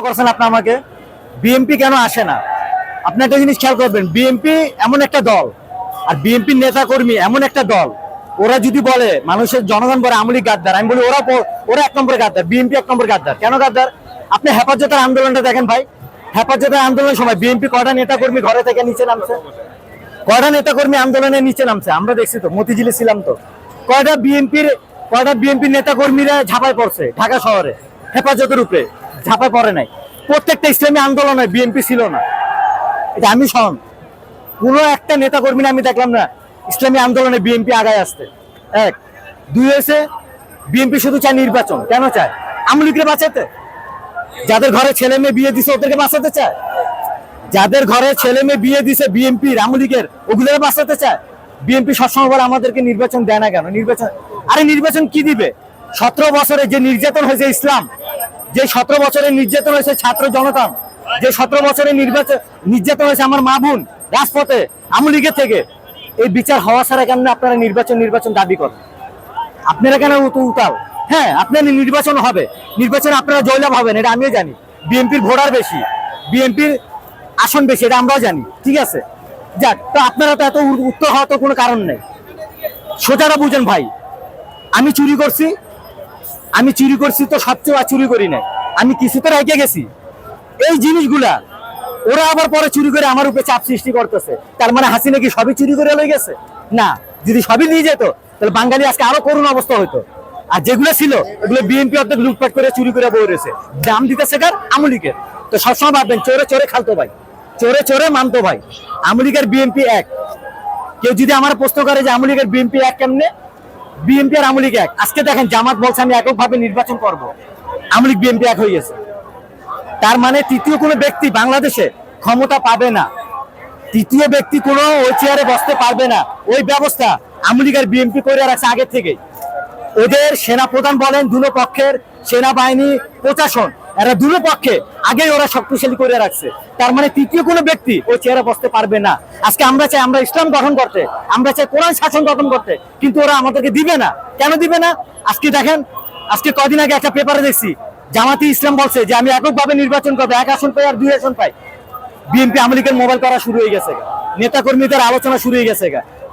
করছেন আপনি আমাকে? বিএনপি কেন আসে না? আপনি একটা জিনিস খেয়াল করবেন বিএনপি এমন একটা দল, আর বিএনপির নেতা কর্মী এমন একটা দল, ওরা যদি বলে, মানুষের জনগণ বলে আমলি গাদ্দার আমি বলি, ওরা ওরা এক নম্বর গাদ্দার বিএনপি এক নম্বর গাদ্দার কেন গাদ্দার? আপনি হেফাজতের আন্দোলনটা দেখেন ভাই, হেফাজতের আন্দোলনের সময় বিএনপি কয়টা নেতা কর্মী ঘরে থেকে নিচে নামছে? কয়টা নেতা কর্মী আন্দোলনের নিচে নামছে? আমরা দেখছি তো, মতিঝিলে ছিলাম তো। কয়টা বিএনপির কয়টা বিএনপির নেতা কর্মীরা ঝাঁপায় পড়ছে ঢাকা শহরে, হেফাজতের উপরে? ঝাঁপায় পড়ে নাই। প্রত্যেকটা ইসলামী আন্দোলনে বিএনপি ছিল না। এটা আমি সহন কোনো একটা নেতা কর্মী আমি দেখলাম না, ইসলামী আন্দোলনে বিএনপি আগায় আসতে এক। দুই হয়েছে, বিএনপি শুধু চায় নির্বাচন। কেন চায়? আমলিকে বাঁচাতে। যাদের ঘরে ছেলে মেয়ে বিয়ে দিছে, ওদেরকে বাঁচাতে চায়। যাদের ঘরে ছেলে মেয়ে বিয়ে দিছে, বিএনপি আমলিগের ওগুলোকে বাঁচাতে চায়। বিএনপি সবসময় বলে, আমাদেরকে নির্বাচন দেয় না কেন? নির্বাচন আরে নির্বাচন কি দিবে? সতেরো বছরে যে নির্যাতন হয়েছে ইসলাম যে সতেরো বছরে নির্যাতন হয়েছে ছাত্র জনতা, যে সতেরো বছরে নির্বাচন নির্যাতন হয়েছে আমার মা বোন রাজপথে, আমলিগের থেকে, এই বিচার হওয়া ছাড়া কেন আপনারা নির্বাচন নির্বাচন দাবি করেন? আপনারা কেন উত উতাল? হ্যাঁ আপনার নির্বাচন হবে। নির্বাচনে আপনারা জয়লাভ হবেন, এটা আমিও জানি। বিএনপির ভোটার বেশি, বিএনপির আসন বেশি, এটা আমরাও জানি, ঠিক আছে? যাক, তো আপনারা তো এত উত্তর হওয়ার তো কোনো কারণ নেই। সোজাটা বুঝেন ভাই, আমি চুরি করছি আমি চুরি করছি তো সবচেয়ে আর চুরি করি নাই। আমি কিছুতে রেখে গেছি। এই জিনিসগুলা, ওরা আবার পরে চুরি করে আমার উপরে চাপ সৃষ্টি করতেছে। তার মানে হাসিনা কি সবই চুরি করে লয়ে গেছে? না, যদি সবই নিয়ে যেত, তাহলে বাঙালি আজকে আরও করুণ অবস্থা হতো আর যেগুলো ছিল, ওগুলো বিএনপি অর্ধেক লুটপাট করে চুরি করে বই রয়েছে। দাম দিতেছে কার? আমলিকের। তো সবসময় ভাববেন, চোরে চোরে খালতো ভাই। চোরে চোরে মানতো ভাই। আমলিকের বিএনপি এক। কেউ যদি আমার প্রশ্ন করে যে আমলিকের বিএনপি এক কেমনে বিএনপি আর আমলিক এক। আজকে দেখেন জামাত বলছে, আমি এককভাবে নির্বাচন করব। আমলিক বিএনপি এক হয়ে গেছে। তার মানে তৃতীয় কোনো ব্যক্তি বাংলাদেশে ক্ষমতা পাবে না। তৃতীয় ব্যক্তি কোনো ওই চেয়ারে বসতে পারবে না। ওই ব্যবস্থা আমলিক আর বিএনপি করে রাখছে আগের থেকেই। ওদের সেনা প্রধান বলেন, দুনো পক্ষের সেনাবাহিনী প্রশাসন, এরা দুটো পক্ষে আগেই ওরা শক্তিশালী করে রাখছে। তার মানে তৃতীয় কোনো ব্যক্তি ওই চেয়ারে বসতে পারবে না। আজকে আমরা চাই আমরা ইসলাম গঠন করতে, আমরা চাই কোরআন শাসন গঠন করতে, কিন্তু ওরা আমাদেরকে দিবে না। কেন দিবে না? আজকে দেখেন, আজকে কদিন আগে একটা পেপারে দেখছি, জামাতি ইসলাম বলছে যে আমি এককভাবে নির্বাচন করব, এক আসন পাই আর দুই আসন পাই। বিএনপি আমলিকের মোবাইল করা শুরু হয়ে গেছে নেতা কর্মীদের আলোচনা শুরু হয়ে গেছে।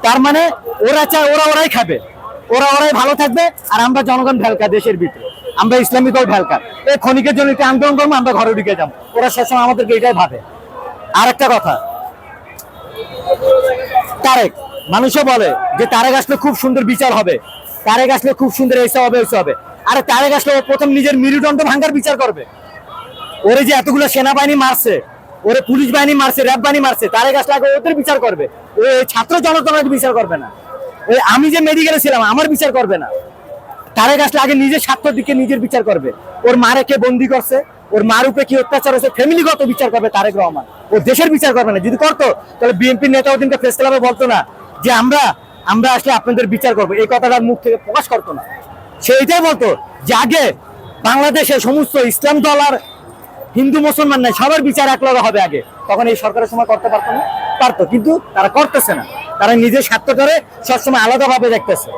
তার মানে ওরা চায় ওরা ওরাই খাবে, ওরা ওরাই ভালো থাকবে, আর আমরা জনগণ ভেলকা দেশের ভিতরে। আমরা ইসলামী দল ভেলকা এই ক্ষণিকের জন্য একটু আন্দোলন করব, আমরা ঘরে ঢুকে যাব। ওরা সবসময় আমাদেরকে এটাই ভাবে। আর একটা কথা, তারেক, মানুষও বলে যে তারেক আসলে খুব সুন্দর বিচার হবে। তারেক আসলে খুব সুন্দর এসে হবে এসে হবে। আরে তারেক আসলে প্রথম নিজের মেরুদণ্ড ভাঙ্গার বিচার করবে। ওরে যে এতগুলো সেনাবাহিনী মারছে, ওরে পুলিশ বাহিনী মারছে, র্যাব বাহিনী মারছে, তারেক আসলে আগে ওদের বিচার করবে। ও ছাত্র জনতার বিচার করবে না। ওই আমি যে মেডিকেলে ছিলাম, আমার বিচার করবে না। তারেক আসলে আগে নিজের স্বার্থের দিকে নিজের বিচার করবে। ওর মারে কে বন্দি করছে, ওর মার উপরে কি অত্যাচার হয়েছে ফ্যামিলিগত বিচার করবে তারেক রহমান। ও দেশের বিচার করবে না। যদি করতো, তাহলে বিএনপির নেতা ওদিনকে প্রেস ক্লাবে বলতো না যে আমরা আমরা আসলে আপনাদের বিচার করব। এই কথাটা মুখ থেকে প্রকাশ করতো না। সে এটাই বলতো যে আগে বাংলাদেশে সমস্ত ইসলাম দল আর হিন্দু মুসলমান নাই, সবার বিচার এক লগে হবে আগে। তখন এই সরকারের সময় করতে পারতো না, পারতো। কিন্তু তারা করতেছে না। তারা নিজের স্বার্থটারে সবসময় আলাদাভাবে দেখতেছে।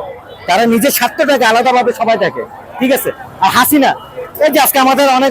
তারা নিজের স্বার্থটাকে আলাদাভাবে সবাই দেখে। ঠিক আছে? আর হাসিনা, এই যে আজকে আমাদের অনেক